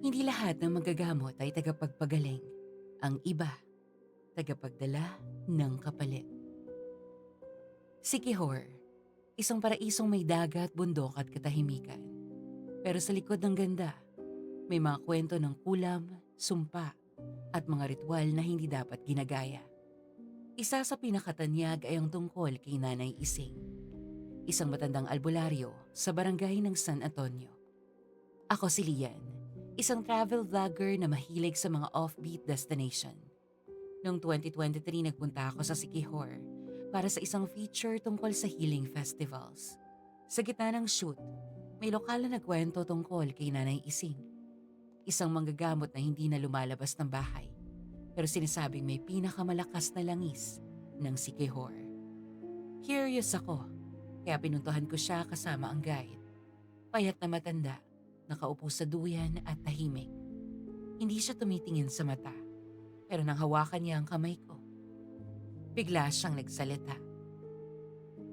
Hindi lahat ng magagamot ay tagapagpagaling. Ang iba, tagapagdala ng kapalit. Si Kihor, isang paraisong may dagat, bundok at katahimikan. Pero sa likod ng ganda, may mga kwento ng kulam, sumpa, at mga ritual na hindi dapat ginagaya. Isa sa pinakatanyag ay ang tungkol kay Nanay Ising, isang matandang albularyo sa barangay ng San Antonio. Ako si Lian, isang travel vlogger na mahilig sa mga offbeat destination. Noong 2023 nagpunta ako sa Sikihor para sa isang feature tungkol sa healing festivals. Sa gitna ng shoot, may lokal na nagkwento tungkol kay Nanay Ising. Isang manggagamot na hindi na lumalabas ng bahay pero sinasabing may pinakamalakas na langis ng Sikihor. Curious ako kaya pinuntuhan ko siya kasama ang guide. Payat na matanda, nakaupo sa duyan at tahimik. Hindi siya tumitingin sa mata pero nang hawakan niya ang kamay ko, bigla siyang nagsalita.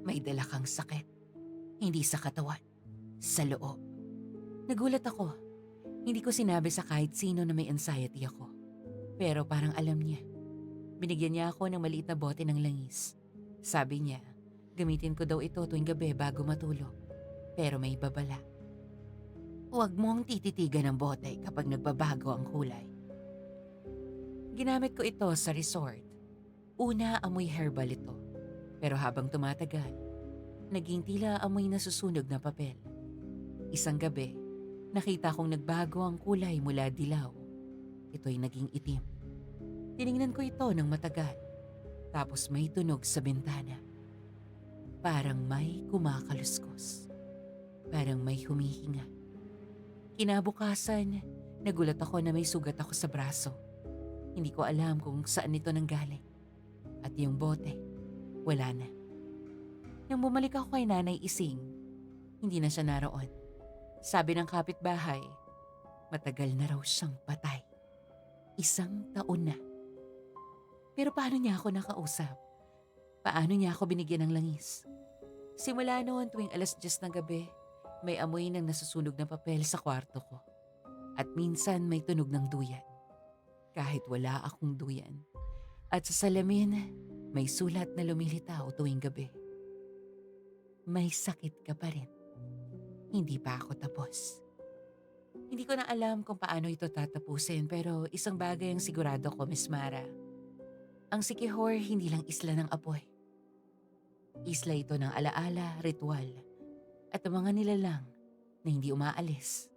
May dala kang sakit. Hindi sa katawan, sa loob. Nagulat ako. Hindi ko sinabi sa kahit sino na may anxiety ako. Pero parang alam niya. Binigyan niya ako ng maliit na bote ng langis. Sabi niya, gamitin ko daw ito tuwing gabi bago matulog. Pero may babala. Huwag mong tititigan ng bote kapag nagbabago ang kulay. Ginamit ko ito sa resort. Una, amoy herbal ito. Pero habang tumatagal, naging tila amoy nasusunog na papel. Isang gabi, nakita kong nagbago ang kulay mula dilaw. Ito'y naging itim. Tiningnan ko ito ng matagal. Tapos may tunog sa bintana. Parang may kumakaluskos. Parang may humihinga. Kinabukasan, nagulat ako na may sugat ako sa braso. Hindi ko alam kung saan ito nanggaling. At yung bote, wala na. Nang bumalik ako kay Nanay Ising, hindi na siya naroon. Sabi ng kapitbahay, matagal na raw siyang patay. Isang taon na. Pero paano niya ako nakausap? Paano niya ako binigyan ng langis? Simula noon tuwing alas 10 ng gabi, may amoy ng nasusunog na papel sa kwarto ko. At minsan may tunog ng duyan. Kahit wala akong duyan. At sa salamin, may sulat na lumilitaw tuwing gabi. May sakit ka pa rin. Hindi pa ako tapos. Hindi ko na alam kung paano ito tatapusin pero isang bagay ang sigurado ko, Miss Mara. Ang Sikihor hindi lang isla ng apoy. Isla ito ng alaala, ritual, at ang mga nilalang na hindi umaalis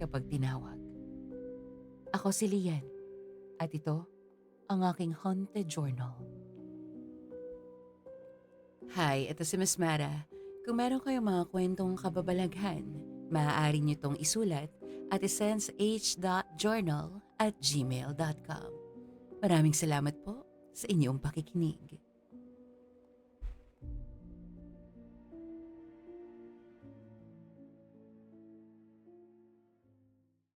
kapag tinawag. Ako si Lian at ito ang aking haunted journal. Hi, ito si Miss Mara. Kung meron kayong mga kwentong kababalaghan, maaari niyo itong isulat at isend sa h.journal at gmail.com. Maraming salamat po sa inyong pakikinig.